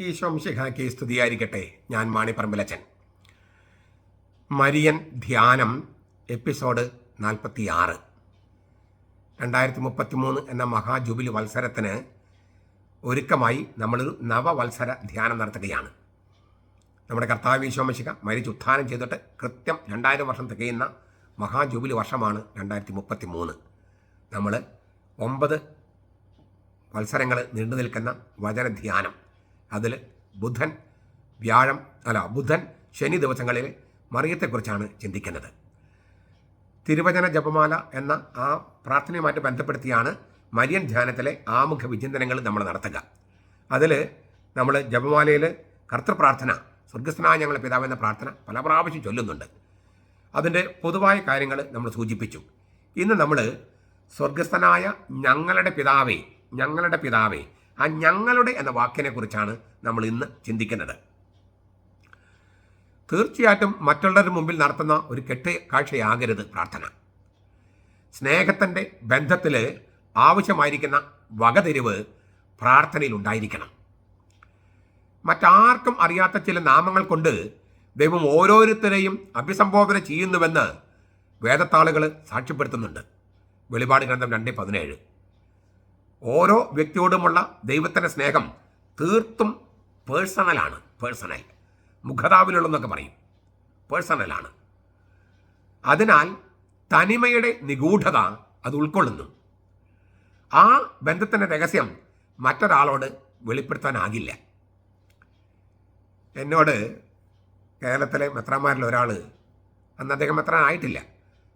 ഈശോ മിശിഹായ്ക്ക് സ്തുതിയായിരിക്കട്ടെ. ഞാൻ മാണിപ്പറമ്പിലച്ചൻ. മരിയൻ ധ്യാനം എപ്പിസോഡ് നാൽപ്പത്തി ആറ് രണ്ടായിരത്തി മുപ്പത്തി മൂന്ന് എന്ന മഹാജൂബിലി വത്സരത്തിന് ഒരുക്കമായി നമ്മളൊരു നവവത്സര ധ്യാനം നടത്തുകയാണ്. നമ്മുടെ കർത്താവ് ഈശോമശിക മരിച്ച് ഉത്ഥാനം ചെയ്തിട്ട് കൃത്യം രണ്ടായിരം വർഷം തികയുന്ന മഹാജൂബിലി വർഷമാണ് രണ്ടായിരത്തി മുപ്പത്തി മൂന്ന് നമ്മൾ ഒമ്പത് മത്സരങ്ങൾ നീണ്ടു നിൽക്കുന്ന വചനധ്യാനം. അതിൽ ബുധൻ വ്യാഴം അല്ല ബുധൻ ശനി ദിവസങ്ങളിൽ മറിയത്തെക്കുറിച്ചാണ് ചിന്തിക്കുന്നത്. തിരുവചന ജപമാല എന്ന ആ പ്രാർത്ഥനയുമായിട്ട് ബന്ധപ്പെടുത്തിയാണ് മരിയൻ ധ്യാനത്തിലെ ആമുഖ വിചിന്തനങ്ങൾ നമ്മൾ നടത്തുക. അതിൽ നമ്മൾ ജപമാലയിൽ കർത്തൃപ്രാർത്ഥന സ്വർഗസ്നായ ഞങ്ങളെ പിതാവ് എന്ന പ്രാർത്ഥന പല പ്രാവശ്യം ചൊല്ലുന്നുണ്ട്. അതിന്റെ പൊതുവായ കാര്യങ്ങൾ നമ്മൾ സൂചിപ്പിച്ചു. ഇന്ന് നമ്മൾ സ്വർഗസ്ഥനായ ഞങ്ങളുടെ പിതാവേ ഞങ്ങളുടെ പിതാവേ ആ ഞങ്ങളുടെ എന്ന വാക്കിനെ കുറിച്ചാണ് നമ്മൾ ഇന്ന് ചിന്തിക്കുന്നത്. തീർച്ചയായിട്ടും മറ്റുള്ളവരുടെ മുമ്പിൽ നടത്തുന്ന ഒരു കെട്ട് കാഴ്ചയാകരുത് പ്രാർത്ഥന. സ്നേഹത്തിന്റെ ബന്ധത്തിൽ ആവശ്യമായിരിക്കുന്ന വകതിരിവ് പ്രാർത്ഥനയിൽ ഉണ്ടായിരിക്കണം. മറ്റാർക്കും അറിയാത്ത ചില നാമങ്ങൾ കൊണ്ട് ദൈവം ഓരോരുത്തരെയും അഭിസംബോധന ചെയ്യുന്നുവെന്ന് വേദത്താളുകൾ സാക്ഷ്യപ്പെടുത്തുന്നുണ്ട്. വെളിപാട് ഗ്രന്ഥം രണ്ട് പതിനേഴ്. ഓരോ വ്യക്തിയോടുമുള്ള ദൈവത്തിന്റെ സ്നേഹം തീർത്തും പേഴ്സണലാണ് പേഴ്സണൽ. മുഖതാവിലുള്ളതെന്നൊക്കെ പറയും. പേഴ്സണലാണ്. അതിനാൽ തനിമയുടെ നിഗൂഢത അത് ഉൾക്കൊള്ളുന്നു. ആ ബന്ധത്തിന്റെ രഹസ്യം മറ്റൊരാളോട് വെളിപ്പെടുത്താനാകില്ല. എന്നോട് കേരളത്തിലെ മെത്രാന്മാരിൽ ഒരാൾ അന്ന് അദ്ദേഹം മെത്രാൻ ആയിട്ടില്ല.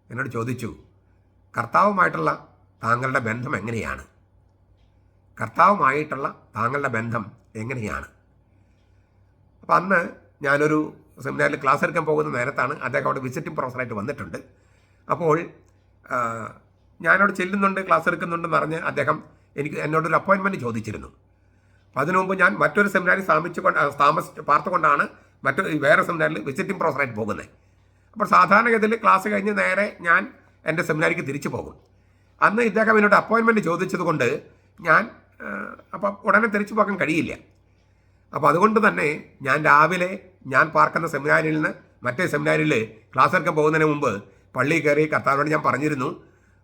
എന്നോട് ചോദിച്ചു കർത്താവുമായിട്ടുള്ള താങ്കളുടെ ബന്ധം എങ്ങനെയാണ്? കർത്താവുമായിട്ടുള്ള താങ്കളുടെ ബന്ധം എങ്ങനെയാണ്? അപ്പം അന്ന് ഞാനൊരു സെമിനാറിൽ ക്ലാസ് എടുക്കാൻ പോകുന്ന നേരത്താണ് അദ്ദേഹം അവിടെ വിസിറ്റിംഗ് പ്രൊഫസറായിട്ട് വന്നിട്ടുണ്ട്. അപ്പോൾ ഞാനവിടെ ചെല്ലുന്നുണ്ട് ക്ലാസ് എടുക്കുന്നുണ്ടെന്ന് പറഞ്ഞ് അദ്ദേഹം എനിക്ക് എന്നോടൊരു അപ്പോയിൻമെന്റ് ചോദിച്ചിരുന്നു. അപ്പം അതിനു മുമ്പ് ഞാൻ മറ്റൊരു സെമിനാറിൽ സ്ഥാപിച്ചു കൊണ്ട് താമസിച്ച് പാർത്തുകൊണ്ടാണ് മറ്റൊരു വേറെ സെമിനാറിൽ വിസിറ്റിംഗ് പ്രൊഫസറായിട്ട് പോകുന്നത് അപ്പോൾ സാധാരണഗതിയിൽ ക്ലാസ് കഴിഞ്ഞ് നേരെ ഞാൻ എന്റെ സെമിനാരിക്ക് തിരിച്ചു പോകും. അന്ന് ഇദ്ദേഹം എന്നോട് അപ്പോയിൻമെന്റ് ചോദിച്ചതുകൊണ്ട് ഞാൻ അപ്പം ഉടനെ തിരിച്ചു പോകാൻ കഴിയില്ല. അപ്പോൾ അതുകൊണ്ട് തന്നെ ഞാൻ രാവിലെ ഞാൻ പാർക്കുന്ന സെമിനാരിൽ നിന്ന് മറ്റേ സെമിനാരിൽ ക്ലാസ് എടുക്കാൻ പോകുന്നതിന് മുമ്പ് പള്ളി കയറി കർത്താവിനോട് ഞാൻ പറഞ്ഞിരുന്നു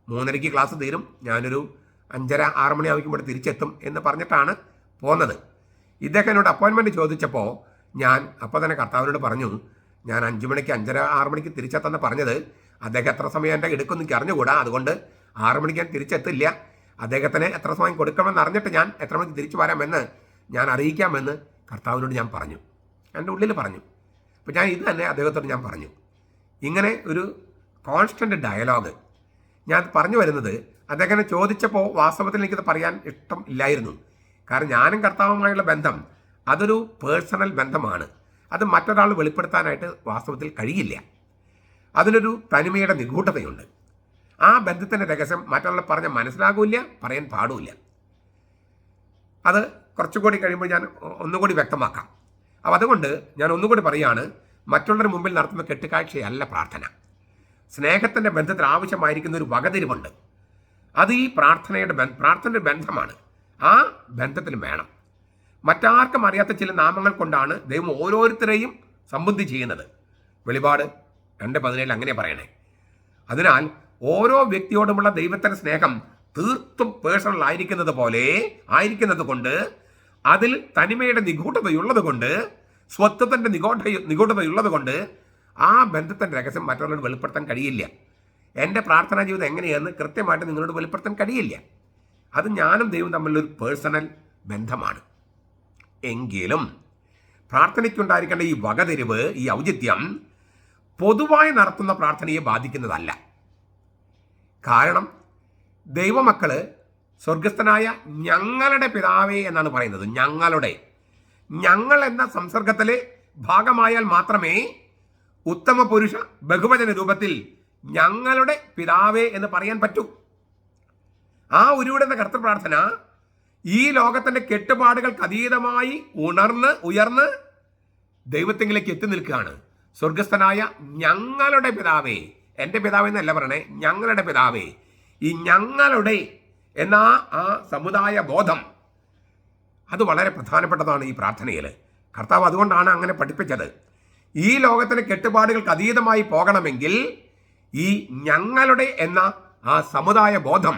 മൂന്നരയ്ക്ക് ക്ലാസ് തീരും ഞാനൊരു അഞ്ചര ആറ് മണി ആവുമ്പോൾ തിരിച്ചെത്തും എന്ന് പറഞ്ഞിട്ടാണ് പോന്നത്. ഇദ്ദേഹം എന്നോട് അപ്പോയിൻമെന്റ് ചോദിച്ചപ്പോൾ ഞാൻ അപ്പോൾ തന്നെ കർത്താവിനോട് പറഞ്ഞു ഞാൻ അഞ്ച് മണിക്ക് അഞ്ചര ആറ് മണിക്ക് തിരിച്ചെത്തെന്ന് പറഞ്ഞത്. അദ്ദേഹം എത്ര സമയം എന്റെ എടുക്കുന്നു എനിക്ക് അറിഞ്ഞുകൂടാ അതുകൊണ്ട് ആറ് മണിക്ക് ഞാൻ തിരിച്ചെത്തില്ല. അദ്ദേഹത്തിന് എത്ര സമയം കൊടുക്കണമെന്ന് അറിഞ്ഞിട്ട് ഞാൻ എത്ര മണിക്ക് തിരിച്ചു വരാമെന്ന് ഞാൻ അറിയിക്കാമെന്ന് കർത്താവിനോട് ഞാൻ പറഞ്ഞു. എന്റെ ഉള്ളിൽ പറഞ്ഞു. അപ്പോൾ ഞാൻ ഇത് തന്നെ അദ്ദേഹത്തോട് ഞാൻ പറഞ്ഞു. ഇങ്ങനെ ഒരു കോൺസ്റ്റന്റ് ഡയലോഗ് ഞാൻ പറഞ്ഞു വരുന്നത് അദ്ദേഹം ചോദിച്ചപ്പോൾ വാസ്തവത്തിൽ എനിക്കത് പറയാൻ ഇഷ്ടം ഇല്ലായിരുന്നു. കാരണം ഞാനും കർത്താവുമായുള്ള ബന്ധം അതൊരു പേഴ്സണൽ ബന്ധമാണ്. അത് മറ്റൊരാൾ വെളിപ്പെടുത്താനായിട്ട് വാസ്തവത്തിൽ കഴിയില്ല. അതിനൊരു തനിമയുടെ നിഗൂഢതയുണ്ട്. ആ ബന്ധത്തിന്റെ രഹസ്യം മറ്റുള്ള പറഞ്ഞ് മനസ്സിലാകില്ല പറയാൻ പാടില്ല. അത് കുറച്ചുകൂടി കഴിയുമ്പോൾ ഞാൻ ഒന്നുകൂടി വ്യക്തമാക്കാം. അപ്പോൾ അതുകൊണ്ട് ഞാൻ ഒന്നുകൂടി പറയുകയാണ് മറ്റുള്ളവരുടെ മുമ്പിൽ നടത്തുന്ന കെട്ടുകാഴ്ചയല്ല പ്രാർത്ഥന. സ്നേഹത്തിന്റെ ബന്ധത്തിൽ ആവശ്യമായിരിക്കുന്ന ഒരു വകതിരിവുണ്ട്. അത് ഈ പ്രാർത്ഥനയുടെ പ്രാർത്ഥനയുടെ ബന്ധമാണ്. ആ ബന്ധത്തിൽ വേണം. മറ്റാർക്കും അറിയാത്ത ചില നാമങ്ങൾ കൊണ്ടാണ് ദൈവം ഓരോരുത്തരെയും സംബന്ധി ചെയ്യുന്നത്. വെളിപാട് രണ്ട് പതിനേഴിൽ അങ്ങനെ പറയണേ. അതിനാൽ ഓരോ വ്യക്തിയോടുമുള്ള ദൈവത്തിന്റെ സ്നേഹം തീർത്തും പേഴ്സണൽ ആയിരിക്കുന്നത് പോലെ ആയിരിക്കുന്നത് കൊണ്ട് അതിൽ തനിമയുടെ നിഗൂഢതയുള്ളത് കൊണ്ട് സ്വത്വത്തിന്റെ നിഗൂഢ നിഗൂഢതയുള്ളത് കൊണ്ട് ആ ബന്ധത്തിന്റെ രഹസ്യം മറ്റുള്ളവരോട് വെളിപ്പെടുത്താൻ കഴിയില്ല. എന്റെ പ്രാർത്ഥനാ ജീവിതം എങ്ങനെയെന്ന് കൃത്യമായിട്ട് നിങ്ങളോട് വെളിപ്പെടുത്താൻ കഴിയില്ല. അത് ഞാനും ദൈവം തമ്മിലൊരു പേഴ്സണൽ ബന്ധമാണ്. എങ്കിലും പ്രാർത്ഥനയ്ക്കുണ്ടായിരിക്കേണ്ട ഈ വകതിരിവ് ഈ ഔചിത്യം പൊതുവായി നടത്തുന്ന പ്രാർത്ഥനയെ ബാധിക്കുന്നതല്ല. കാരണം ദൈവമക്കൾ സ്വർഗസ്ഥനായ ഞങ്ങളുടെ പിതാവേ എന്നാണ് പറയുന്നത്. ഞങ്ങളുടെ. ഞങ്ങൾ എന്ന സംസർഗത്തിലെ ഭാഗമായാൽ മാത്രമേ ഉത്തമ പുരുഷ ബഹുവചന രൂപത്തിൽ ഞങ്ങളുടെ പിതാവേ എന്ന് പറയാൻ പറ്റൂ. ആ ഉരുവിടുന്ന കർത്തൃപ്രാർത്ഥന ഈ ലോകത്തിന്റെ കെട്ടുപാടുകൾക്ക് അതീതമായി ഉണർന്ന് ഉയർന്ന് ദൈവത്തെങ്കിലേക്ക് എത്തി നിൽക്കുകയാണ്. സ്വർഗസ്ഥനായ ഞങ്ങളുടെ പിതാവേ. എന്റെ പിതാവ് എന്നല്ല പറയണേ ഞങ്ങളുടെ പിതാവേ ഈ ഞങ്ങളുടെ എന്ന ആ സമുദായ ബോധം. അത് വളരെ പ്രധാനപ്പെട്ടതാണ് ഈ പ്രാർത്ഥനയിൽ കർത്താവ് അതുകൊണ്ടാണ് അങ്ങനെ പഠിപ്പിച്ചത്. ഈ ലോകത്തിലെ കെട്ടുപാടുകൾക്ക് അതീതമായി പോകണമെങ്കിൽ ഈ ഞങ്ങളുടെ എന്ന ആ സമുദായ ബോധം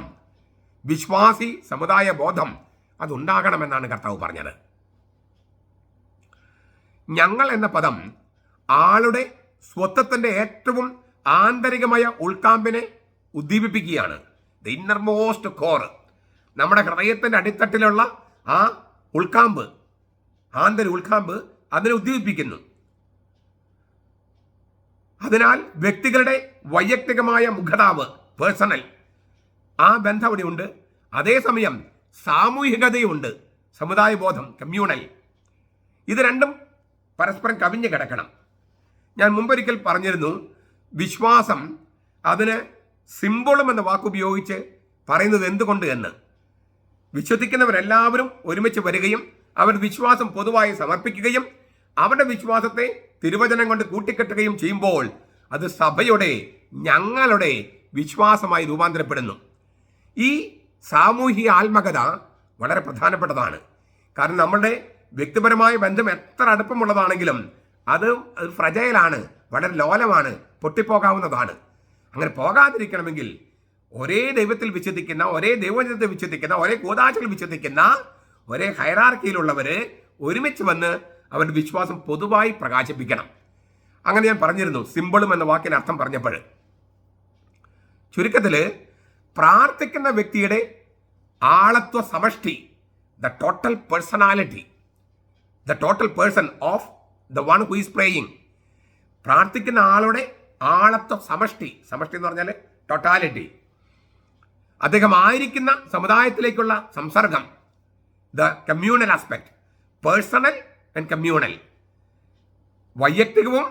വിശ്വാസി സമുദായ ബോധം അതുണ്ടാകണമെന്നാണ് കർത്താവ് പറഞ്ഞത്. ഞങ്ങൾ എന്ന പദം ആളുടെ സ്വത്വത്തിന്റെ ഏറ്റവും ആന്തരികമായ ഉൾക്കാമ്പിനെ ഉദ്ദീപിപ്പിക്കുകയാണ്. ദ ഇന്നർമോസ്റ്റ് കോർ നമ്മുടെ ഹൃദയത്തിന്റെ അടിത്തട്ടിലുള്ള ആ ഉൾക്കാമ്പ് ആന്തര ഉൾക്കാമ്പ് അതിനെ ഉദ്ദീപിപ്പിക്കുന്നു. അതിനാൽ വ്യക്തികളുടെ വൈയക്തികമായ മുഖതാവ് പേഴ്സണൽ ആ ബന്ധം അവിടെയുണ്ട്. അതേസമയം സാമൂഹികതയുണ്ട് സമുദായ ബോധം കമ്മ്യൂണൽ ഇത് രണ്ടും പരസ്പരം കവിഞ്ഞു കിടക്കണം. ഞാൻ മുമ്പൊരിക്കൽ പറഞ്ഞിരുന്നു വിശ്വാസം അതിന് സിംബോളം എന്ന വാക്കുപയോഗിച്ച് പറയുന്നത് എന്തുകൊണ്ട് എന്ന്. വിശ്വസിക്കുന്നവരെല്ലാവരും ഒരുമിച്ച് വരികയും അവർ വിശ്വാസം പൊതുവായി സമർപ്പിക്കുകയും അവരുടെ വിശ്വാസത്തെ തിരുവചനം കൊണ്ട് കൂട്ടിക്കെട്ടുകയും ചെയ്യുമ്പോൾ അത് സഭയുടെ ഞങ്ങളുടെ വിശ്വാസമായി രൂപാന്തരപ്പെടുന്നു. ഈ സാമൂഹിക ആത്മകഥ വളരെ പ്രധാനപ്പെട്ടതാണ്. കാരണം നമ്മളുടെ വ്യക്തിപരമായ ബന്ധം എത്ര അടുപ്പമുള്ളതാണെങ്കിലും അത് ഫ്രജയിലാണ് വളരെ ലോലമാണ് പൊട്ടിപ്പോകാവുന്നതാണ്. അങ്ങനെ പോകാതിരിക്കണമെങ്കിൽ ഒരേ ദൈവത്തിൽ വിശ്വസിക്കുന്ന ഒരേ ദൈവജനത്തിൽ വിശ്വസിക്കുന്ന ഒരേ കൂതാശയിൽ വിശ്വസിക്കുന്ന ഒരേ ഹൈറാർക്കിയിലുള്ളവർ ഒരുമിച്ച് വന്ന് അവരുടെ വിശ്വാസം പൊതുവായി പ്രകാശിപ്പിക്കണം. അങ്ങനെ ഞാൻ പറഞ്ഞിരുന്നു സിമ്പിളും എന്ന വാക്കിന് അർത്ഥം പറഞ്ഞപ്പോൾ. ചുരുക്കത്തിൽ പ്രാർത്ഥിക്കുന്ന വ്യക്തിയുടെ ആളത്വ സമഷ്ടി the total personality the total person of the one who is praying പ്രാർത്ഥിക്കുന്ന ആളുടെ ആളത്വ സമഷ്ടി സമഷ്ടി എന്ന് പറഞ്ഞാൽ ടൊട്ടാലിറ്റി അദ്ദേഹം ആയിരിക്കുന്ന സമുദായത്തിലേക്കുള്ള സംസർഗം the communal aspect personal and communal വൈയക്തികവും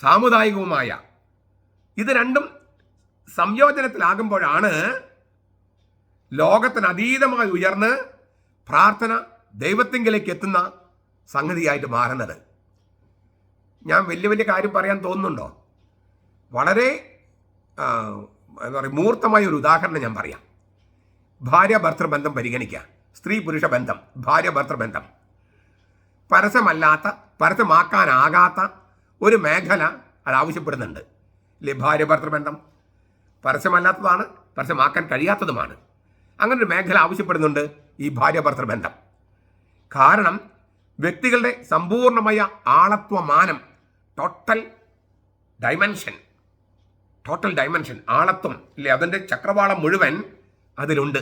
സാമുദായികവുമായ ഇത് രണ്ടും സംയോജനത്തിലാകുമ്പോഴാണ് ലോകത്തിന് അതീതമായി ഉയർന്ന് പ്രാർത്ഥന ദൈവത്തിങ്കിലേക്ക് എത്തുന്ന സംഗതിയായിട്ട് മാറുന്നത്. ഞാൻ വലിയ വലിയ കാര്യം പറയാൻ തോന്നുന്നുണ്ടോ? വളരെ എന്താ പറയുക മൂർത്തമായ ഒരു ഉദാഹരണം ഞാൻ പറയാം. ഭാര്യ ഭർത്തൃ ബന്ധം പരിഗണിക്കുക. സ്ത്രീ പുരുഷ ബന്ധം ഭാര്യ ഭർത്തൃ ബന്ധം. പരസ്യമല്ലാത്ത പരസ്യമാക്കാനാകാത്ത ഒരു മേഖല അത് ആവശ്യപ്പെടുന്നുണ്ട്. ഇല്ലേ ഭാര്യ ഭർത്തൃ ബന്ധം? പരസ്യമല്ലാത്തതാണ് പരസ്യമാക്കാൻ കഴിയാത്തതുമാണ്. അങ്ങനെ ഒരു മേഖല ആവശ്യപ്പെടുന്നുണ്ട് ഈ ഭാര്യ ഭർത്തൃ ബന്ധം. കാരണം വ്യക്തികളുടെ സമ്പൂർണമായ ആളത്വമാനം ടോട്ടൽ ഡൈമെൻഷൻ ടോട്ടൽ ഡൈമെൻഷൻ ആളത്വം. ഇല്ലേ? അതിന്റെ ചക്രവാളം മുഴുവൻ അതിലുണ്ട്.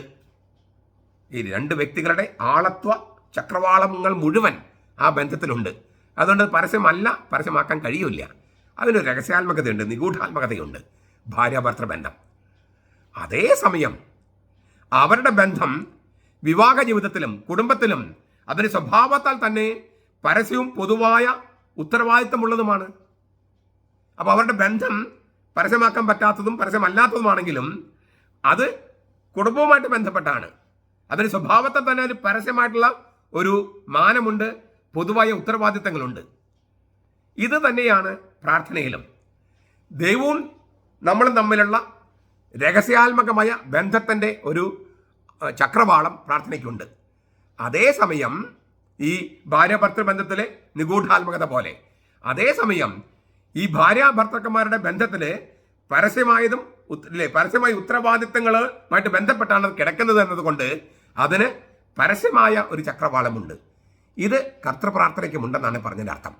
ഈ രണ്ട് വ്യക്തികളുടെ ആളത്വ ചക്രവാളങ്ങൾ മുഴുവൻ ആ ബന്ധത്തിലുണ്ട്. അതുകൊണ്ട് അത് പരസ്യമല്ല പരസ്യമാക്കാൻ കഴിയില്ല. അതിനൊരു രഹസ്യാത്മകതയുണ്ട് നിഗൂഢാത്മകതയുണ്ട്. ഭാര്യാഭർത്തൃ ബന്ധം. അതേസമയം അവരുടെ ബന്ധം വിവാഹ ജീവിതത്തിലും കുടുംബത്തിലും അതിന് സ്വഭാവത്താൽ തന്നെ പരസ്യവും പൊതുവായ ഉത്തരവാദിത്തമുള്ളതുമാണ്. അപ്പോൾ അവരുടെ ബന്ധം പരസ്യമാക്കാൻ പറ്റാത്തതും പരസ്യമല്ലാത്തതുമാണെങ്കിലും അത് കുടുംബവുമായിട്ട് ബന്ധപ്പെട്ടാണ്. അതിന് സ്വഭാവത്തെ തന്നെ ഒരു പരസ്യമായിട്ടുള്ള ഒരു മാനമുണ്ട് പൊതുവായ ഉത്തരവാദിത്തങ്ങളുണ്ട്. ഇത് തന്നെയാണ് പ്രാർത്ഥനയിലും. ദൈവവും നമ്മളും തമ്മിലുള്ള രഹസ്യാത്മകമായ ബന്ധത്തിന്റെ ഒരു ചക്രവാളം പ്രാർത്ഥനയ്ക്കുണ്ട്. അതേസമയം ഈ ഭാര്യ ഭർത്തൃ ബന്ധത്തിലെ നിഗൂഢാത്മകത പോലെ. അതേസമയം ഈ ഭാര്യ ഭർത്തക്കന്മാരുടെ ബന്ധത്തിൽ പരസ്യമായതും അല്ലേ പരസ്യമായ ഉത്തരവാദിത്തങ്ങളുമായിട്ട് ബന്ധപ്പെട്ടാണ് അത് കിടക്കുന്നത് എന്നതുകൊണ്ട് അതിന് പരസ്യമായ ഒരു ചക്രവാളമുണ്ട്. ഇത് കർത്തൃപ്രാർത്ഥനയ്ക്കുമുണ്ടെന്നാണ് പറഞ്ഞതിന്റെ അർത്ഥം.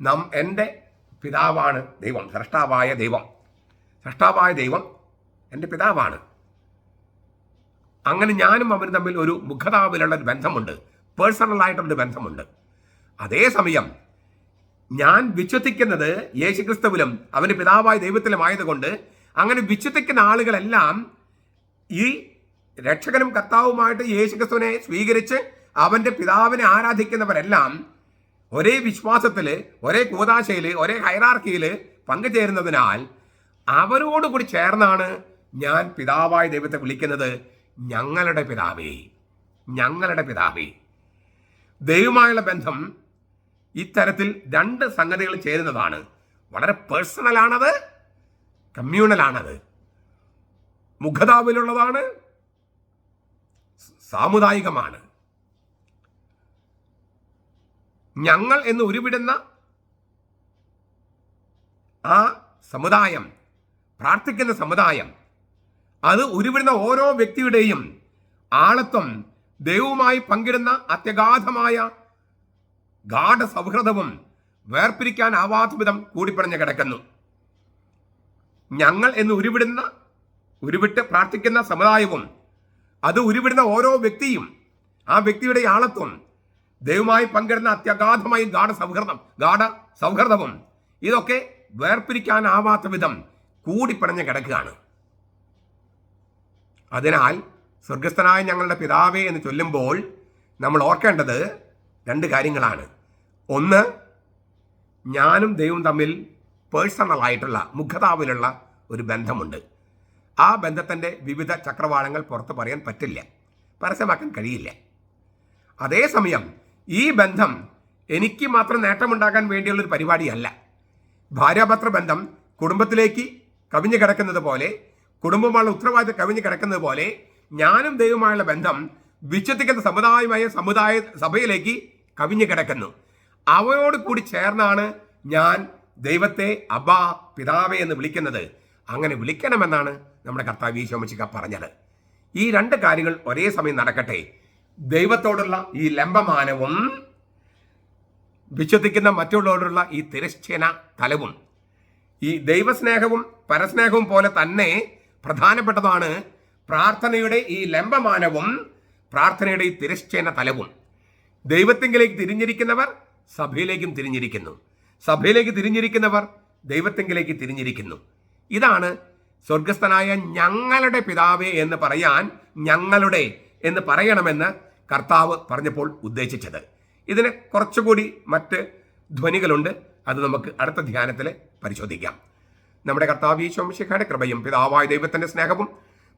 നാം എന്റെ പിതാവാണ് ദൈവം സൃഷ്ടാവായ ദൈവം. സൃഷ്ടാവായ ദൈവം എന്റെ പിതാവാണ്. അങ്ങനെ ഞാനും അവരും തമ്മിൽ ഒരു മുഖതാവിലുള്ള ഒരു ബന്ധമുണ്ട്. പേഴ്സണലായിട്ടുള്ളൊരു ബന്ധമുണ്ട്. അതേസമയം ഞാൻ വിശ്വസിക്കുന്നത് യേശുക്രിസ്തുവിലും അവന്റെ പിതാവായ ദൈവത്തിലും ആയതുകൊണ്ട് അങ്ങനെ വിശ്വസിക്കുന്ന ആളുകളെല്ലാം ഈ രക്ഷകനും കർത്താവുമായിട്ട് യേശുക്രിസ്തുവിനെ സ്വീകരിച്ച് അവന്റെ പിതാവിനെ ആരാധിക്കുന്നവരെല്ലാം ഒരേ വിശ്വാസത്തിൽ ഒരേ കൂതാശയിൽ ഒരേ ഹൈറാർക്കിയിൽ പങ്കുചേരുന്നതിനാൽ അവരോടുകൂടി ചേർന്നാണ് ഞാൻ പിതാവായ ദൈവത്തെ വിളിക്കുന്നത്. ഞങ്ങളുടെ പിതാവേ ഞങ്ങളുടെ പിതാവേ. ദൈവമായുള്ള ബന്ധം ഇത്തരത്തിൽ രണ്ട് സംഗതികൾ ചേരുന്നതാണ്. വളരെ പേഴ്സണലാണത് കമ്മ്യൂണലാണത്. മുഖതാവിലുള്ളതാണ് സാമുദായികമാണ്. ഞങ്ങൾ എന്ന് ഉരുവിടുന്ന ആ സമുദായം പ്രാർത്ഥിക്കുന്ന സമുദായം അത് ഉരുവിടുന്ന ഓരോ വ്യക്തിയുടെയും ആളത്വം ദൈവവുമായി പങ്കിടുന്ന അത്യഗാധമായ ഗാഠ സൗഹൃദവും വേർപിരിക്കാനാവാത്ത വിധം കൂടിപ്പറഞ്ഞ് കിടക്കുന്നു. ഞങ്ങൾ എന്ന് ഉരുവിടുന്ന ഉരുവിട്ട് പ്രാർത്ഥിക്കുന്ന സമുദായവും അത് ഉരുവിടുന്ന ഓരോ വ്യക്തിയും ആ വ്യക്തിയുടെ ആളത്വം ദൈവമായി പങ്കിടുന്ന അത്യഗാധമായി ഗാഠ സൗഹൃദം ഗാഠ സൗഹൃദവും ഇതൊക്കെ വേർപിരിക്കാനാവാത്ത വിധം കൂടിപ്പറഞ്ഞ് കിടക്കുകയാണ്. അതിനാൽ സ്വർഗസ്ഥനായ ഞങ്ങളുടെ പിതാവേ എന്ന് ചൊല്ലുമ്പോൾ നമ്മൾ ഓർക്കേണ്ടത് രണ്ട് കാര്യങ്ങളാണ്. ഒന്ന് ഞാനും ദൈവം തമ്മിൽ പേഴ്സണലായിട്ടുള്ള മുഖതാവിലുള്ള ഒരു ബന്ധമുണ്ട്. ആ ബന്ധത്തിന്റെ വിവിധ ചക്രവാളങ്ങൾ പുറത്ത് പറയാൻ പറ്റില്ല. പരസ്യമാക്കാൻ കഴിയില്ല. അതേസമയം ഈ ബന്ധം എനിക്ക് മാത്രം നേട്ടമുണ്ടാക്കാൻ വേണ്ടിയുള്ളൊരു പരിപാടിയല്ല. ഭാര്യാപത്ര ബന്ധം കുടുംബത്തിലേക്ക് കവിഞ്ഞു കിടക്കുന്നത് പോലെ കുടുംബമുള്ള ഉത്തരവാദിത്തം കവിഞ്ഞു കിടക്കുന്നത് പോലെ ഞാനും ദൈവമായുള്ള ബന്ധം വിശ്വസിക്കുന്ന സമുദായമായ സമുദായ സഭയിലേക്ക് കവിഞ്ഞു കിടക്കുന്നു. അവയോട് കൂടി ചേർന്നാണ് ഞാൻ ദൈവത്തെ അബ പിതാവേ എന്ന് വിളിക്കുന്നത്. അങ്ങനെ വിളിക്കണമെന്നാണ് നമ്മുടെ കർത്താവ് ഈശോമിച്ചിക്ക പറഞ്ഞത്. ഈ രണ്ട് കാര്യങ്ങൾ ഒരേ സമയം നടക്കട്ടെ. ദൈവത്തോടുള്ള ഈ ലംബമാനവും വിശ്വസിക്കുന്ന മറ്റുള്ളവരോടുള്ള ഈ തിരശ്ചേന തലവും ഈ ദൈവസ്നേഹവും പരസ്നേഹവും പോലെ തന്നെ പ്രധാനപ്പെട്ടതാണ് പ്രാർത്ഥനയുടെ ഈ ലംബമാനവും പ്രാർത്ഥനയുടെ ഈ തിരശ്ചേന തലവും. ദൈവത്തെങ്കിലേക്ക് തിരിഞ്ഞിരിക്കുന്നവർ സഭയിലേക്കും തിരിഞ്ഞിരിക്കുന്നു. സഭയിലേക്ക് തിരിഞ്ഞിരിക്കുന്നവർ ദൈവത്തെങ്കിലേക്ക് തിരിഞ്ഞിരിക്കുന്നു. ഇതാണ് സ്വർഗസ്ഥനായ ഞങ്ങളുടെ പിതാവേ എന്ന് പറയാൻ ഞങ്ങളുടെ എന്ന് പറയണമെന്ന് കർത്താവ് പറഞ്ഞപ്പോൾ ഉദ്ദേശിച്ചത്. ഇതിന് കുറച്ചുകൂടി മറ്റ് ധ്വനികളുണ്ട്. അത് നമുക്ക് അടുത്ത ധ്യാനത്തിൽ പരിശോധിക്കാം. നമ്മുടെ കർത്താവ് ഈശോമിശിഖയുടെ കൃപയും പിതാവായ ദൈവത്തിന്റെ സ്നേഹവും